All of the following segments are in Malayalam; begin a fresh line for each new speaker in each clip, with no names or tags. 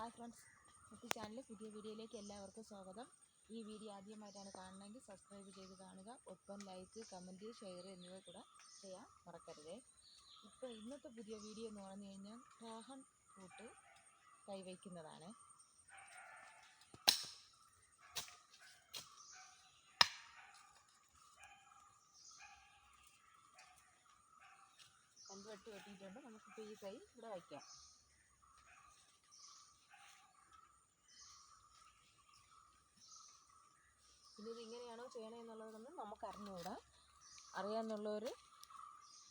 ഹായ് ഫ്രണ്ട്സ് മുത്തി ചാനലിലെ പുതിയ വീഡിയോയിലേക്ക് എല്ലാവർക്കും സ്വാഗതം. ഈ വീഡിയോ ആദ്യമായിട്ടാണ് കാണണമെങ്കിൽ സബ്സ്ക്രൈബ് ചെയ്ത് കാണുക. ഒപ്പം ലൈക്ക് കമന്റ് ഷെയർ എന്നിവ കൂടെ ചെയ്യാൻ മറക്കരുതേ. ഇപ്പോൾ ഇന്നത്തെ പുതിയ വീഡിയോ എന്ന് പറഞ്ഞു കഴിഞ്ഞാൽ ഡ്രാഗൺ ഫ്രൂട്ട് കൈവയ്ക്കുന്നതാണ്. വെട്ടി വെട്ടിയിട്ടുണ്ട്. നമുക്കിപ്പോൾ ഈ കൈ ഇവിടെ വയ്ക്കാം പിന്നെ ഇത് ഇങ്ങനെയാണോ ചെയ്യണമെന്നുള്ളതൊന്നും നമുക്ക് അറിഞ്ഞുകൂടാ അറിയാമെന്നുള്ളവർ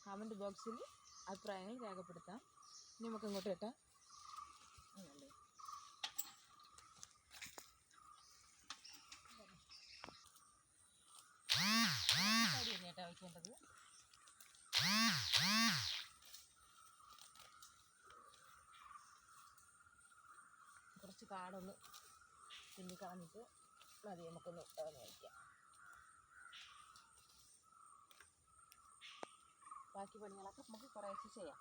കമന്റ് ബോക്സിൽ അഭിപ്രായങ്ങൾ രേഖപ്പെടുത്താം. ഇനി നമുക്ക് ഇങ്ങോട്ട് ഇട്ടാം ആണല്ലേ അരി തന്നെ കേട്ടോ. വയ്ക്കേണ്ടത് കുറച്ച് കാടൊന്ന് തിന്നിക്കളഞ്ഞിട്ട് മതി നമുക്കൊന്ന് ഇട്ടവന്ന് വയ്ക്കാം ബാക്കി പണികളൊക്കെ നമുക്ക് കുറേശ്ശെ ചെയ്യാം.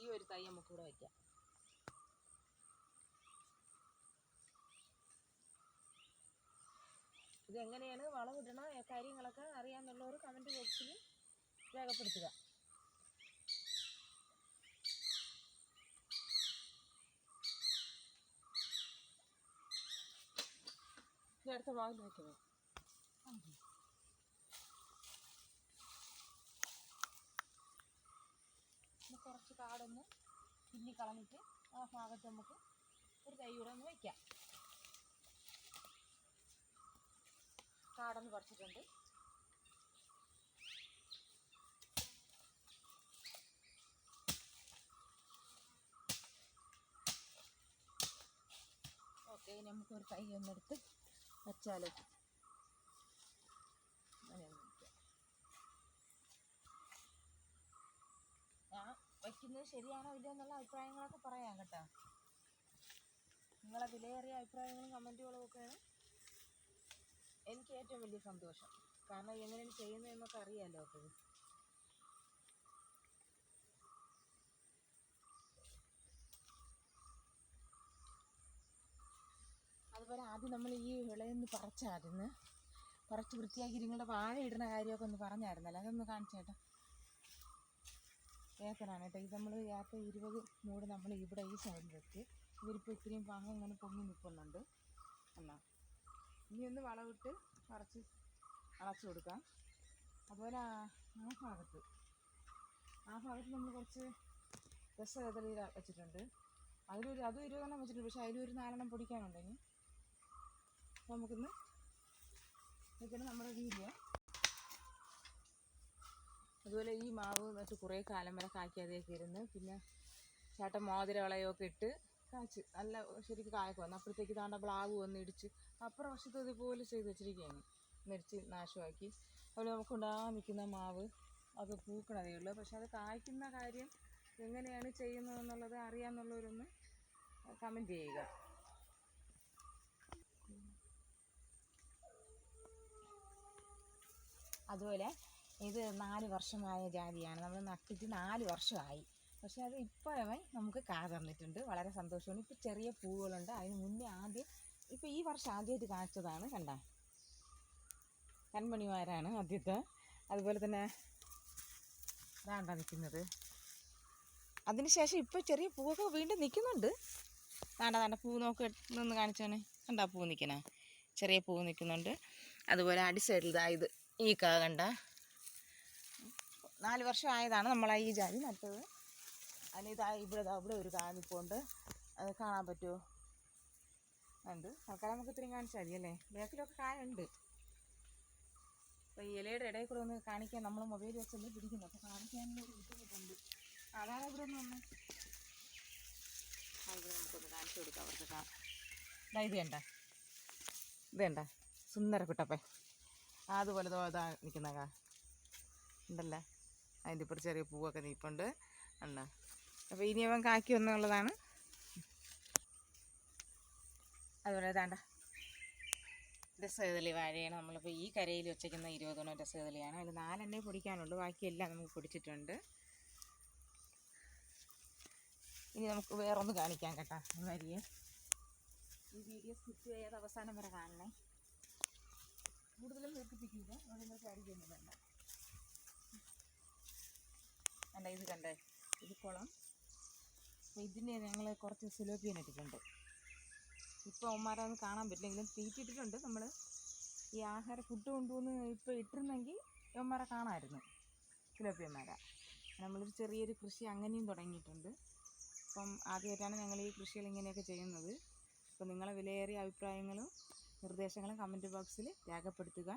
ഈ ഒരു തൈ നമുക്കിവിടെ വയ്ക്കാം. ഇതെങ്ങനെയാണ് വളമിടണ കാര്യങ്ങളൊക്കെ അറിയാമെന്നുള്ളവർ കമന്റ് ബോക്സിൽ രേഖപ്പെടുത്തുക നേരത്തെ വാങ്ങി വയ്ക്കുന്നത് കുറച്ച് കാടൊന്ന് പിന്നി കളഞ്ഞിട്ട് ആ ഭാഗത്ത് നമുക്ക് ഒരു തൈ ഒന്ന് വയ്ക്കാം കാടൊന്ന് പറിച്ചിട്ടുണ്ട്. നമുക്കൊരു കൈ ഒന്നെടുത്ത് വെച്ചാലോ അങ്ങനെ. ഞാൻ വയ്ക്കുന്നത് ശരിയാണോ ഇല്ലയോ എന്നുള്ള അഭിപ്രായങ്ങളൊക്കെ പറയാം കേട്ടോ. നിങ്ങളെ വിലയേറിയ അഭിപ്രായങ്ങളും കമന്റുകളും ഒക്കെയാണ് എനിക്ക് ഏറ്റവും വലിയ സന്തോഷം. കാരണം എങ്ങനെയാണ് ചെയ്യുന്നതെന്നൊക്കെ അറിയാമല്ലോ അപ്പോൾ. ആദ്യം നമ്മൾ ഈ വിളയൊന്ന് പറിച്ചായിരുന്നു. പറിച്ച് വൃത്തിയാക്കി നിങ്ങളുടെ വാഴ ഇടുന്ന കാര്യമൊക്കെ ഒന്ന് പറഞ്ഞായിരുന്നല്ലോ. അതൊന്ന് കാണിച്ചേട്ടാ ഏക്കറാണ് കേട്ടോ. ഇത് നമ്മൾ ഏത്ത ഇരുപത് മൂട് നമ്മൾ ഇവിടെ ഈ സൈഡിൽ വെച്ച് ഇവരിപ്പോൾ ഇത്രയും പാങ്ങ ഇങ്ങനെ പൊങ്ങി നിൽക്കുന്നുണ്ട്. എന്നാ ഇനി ഒന്ന് വളവിട്ട് പറിച്ച് അളച്ചു കൊടുക്കാം. അതുപോലെ ആ ആ ഭാഗത്ത്. ആ ഭാഗത്ത് നമ്മൾ കുറച്ച് രസകഥ വെച്ചിട്ടുണ്ട്. അതിലൊരു അതും ഇരുപതെണ്ണം വെച്ചിട്ടുണ്ട്. പക്ഷേ അതിലൊരു നാലെണ്ണം പൊടിക്കാനുണ്ടെങ്കിൽ നമുക്കിന്ന് ഇതൊക്കെയാണ് നമ്മുടെ വീഡിയോ. അതുപോലെ ഈ മാവ് വെച്ച് കുറേ കാലം വരെ കായ്ക്കാതെയൊക്കെ ഇരുന്ന് പിന്നെ ചേട്ടൻ മോതിര വളയൊക്കെ ഇട്ട് കാച്ച് നല്ല ശരിക്കും കായൊക്കെ വന്നു. അപ്പോഴത്തേക്ക് താണ്ട പ്ലാവ് വന്ന് ഇടിച്ച് അപ്പുറം വശത്ത് ഇതുപോലെ ചെയ്ത് വെച്ചിരിക്കുകയാണ്. മെരിച്ച് നാശമാക്കി. അതുപോലെ നമുക്ക് ഉണ്ടാകാൻ നിൽക്കുന്ന മാവ് അത് പൂക്കണതേ ഉള്ളൂ. പക്ഷെ അത് കായ്ക്കുന്ന കാര്യം എങ്ങനെയാണ് ചെയ്യുന്നതെന്നുള്ളത് അറിയാമെന്നുള്ളവരൊന്ന് കമന്റ് ചെയ്യുക. അതുപോലെ ഇത് നാല് വർഷമായ ജാതിയാണ്. നമ്മൾ നട്ടിട്ട് നാല് വർഷമായി. പക്ഷേ അത് ഇപ്പോഴേ നമുക്ക് കാ തന്നിട്ടുണ്ട്. വളരെ സന്തോഷമാണ്. ഇപ്പോൾ ചെറിയ പൂവുകളുണ്ട്. അതിന് മുന്നേ ആദ്യം ഇപ്പോൾ ഈ വർഷം ആദ്യമായിട്ട് കാണിച്ചതാണ് കണ്ട? കൺമണിമാരാണ് ആദ്യത്തെ. അതുപോലെ തന്നെ ഇതാണ്ടാ നിൽക്കുന്നത്. അതിനുശേഷം ഇപ്പോൾ ചെറിയ പൂവൊക്കെ വീണ്ടും നിൽക്കുന്നുണ്ട്. വേണ്ട വേണ്ട പൂ നോക്കി നിന്ന് കാണിച്ചാണ് കണ്ടാ പൂ നിൽക്കണേ? ചെറിയ പൂ നിൽക്കുന്നുണ്ട്. അതുപോലെ അടി സൈഡിൽ ഇതാ ഇത്. ഈ കാ കണ്ട. നാല് വർഷം ആയതാണ് നമ്മൾ ഈ ജാതി നട്ടത്. അതിനിതാ ഇതാ ഇവിടെ അവിടെ ഒരു കാ അത് കാണാൻ പറ്റുമോ ഉണ്ട് ആൾക്കാരെ നമുക്ക് ഇത്രയും കാണിച്ചാൽ മതി അല്ലേ? ബാക്കിലൊക്കെ കായുണ്ട്. അപ്പോൾ ഈ ഇലയുടെ ഇടയിൽ കൂടെ ഒന്ന് കാണിക്കാൻ നമ്മൾ മൊബൈൽ വെച്ചൊന്ന് പിടിക്കുന്നു. അപ്പോൾ കാണിക്കാനുള്ള ഒരു ബുദ്ധിമുട്ടുണ്ട്. അതാണ് ഇവിടെ ഒന്ന് അത് നമുക്കൊന്ന് കാണിച്ചു കൊടുക്കാം. അവർക്ക് ദാ ഇത് വേണ്ട ഇത് വേണ്ട സുന്ദര കുട്ടപ്പൻ. അതുപോലെ ഇതാ നിൽക്കുന്ന കാ. ഉണ്ടല്ലേ? അതിന്റെ ഇപ്പുറത്ത് ചെറിയ പൂവൊക്കെ നിൽപ്പുണ്ട്. ഉണ്ട് അപ്പോൾ ഇനി അവൻ കാക്കി വന്നുള്ളതാണ് അതുപോലെ താണ്ട രസകദളി വാഴയാണ്. നമ്മളിപ്പോൾ ഈ കരയിൽ വെച്ചേക്കുന്ന ഇരുപതോളം രസകദളിയാണ് അതിൽ നാലെണ്ണേ പൊടിക്കാനുള്ളൂ. ബാക്കിയെല്ലാം നമുക്ക് പൊടിച്ചിട്ടുണ്ട്. ഇനി നമുക്ക് വേറൊന്ന് കാണിക്കാം കേട്ടോ. ഒന്ന് ഈ വീഡിയോ സ്കിപ്പ് ചെയ്യാതെ അവസാനം വരെ കാണണേ. അടിക്കൊന്നും വേണ്ട അല്ല ഇത് കണ്ടേ? ഇത് കുളം. അപ്പോൾ ഇതിന് ഞങ്ങൾ കുറച്ച് സിലോപ്പിയൻ ഇട്ടിട്ടുണ്ട്. ഇപ്പോൾ അവന്മാരെ കാണാൻ പറ്റില്ലെങ്കിലും തീറ്റിട്ടിട്ടുണ്ട് നമ്മൾ ഈ ആഹാര ഫുഡ് കൊണ്ടുവന്ന് ഇപ്പോൾ ഇട്ടിരുന്നെങ്കിൽ അവന്മാരെ കാണാമായിരുന്നു സിലോപ്പിയന്മാരെ. നമ്മളൊരു ചെറിയൊരു കൃഷി അങ്ങനെയും തുടങ്ങിയിട്ടുണ്ട്. അപ്പം ആദ്യമായിട്ടാണ് ഞങ്ങൾ ഈ കൃഷികൾ ഇങ്ങനെയൊക്കെ ചെയ്യുന്നത്. അപ്പോൾ നിങ്ങളെ വിലയേറിയ അഭിപ്രായങ്ങളും നിർദ്ദേശങ്ങളും കമന്റ് ബോക്സിൽ രേഖപ്പെടുത്തുക.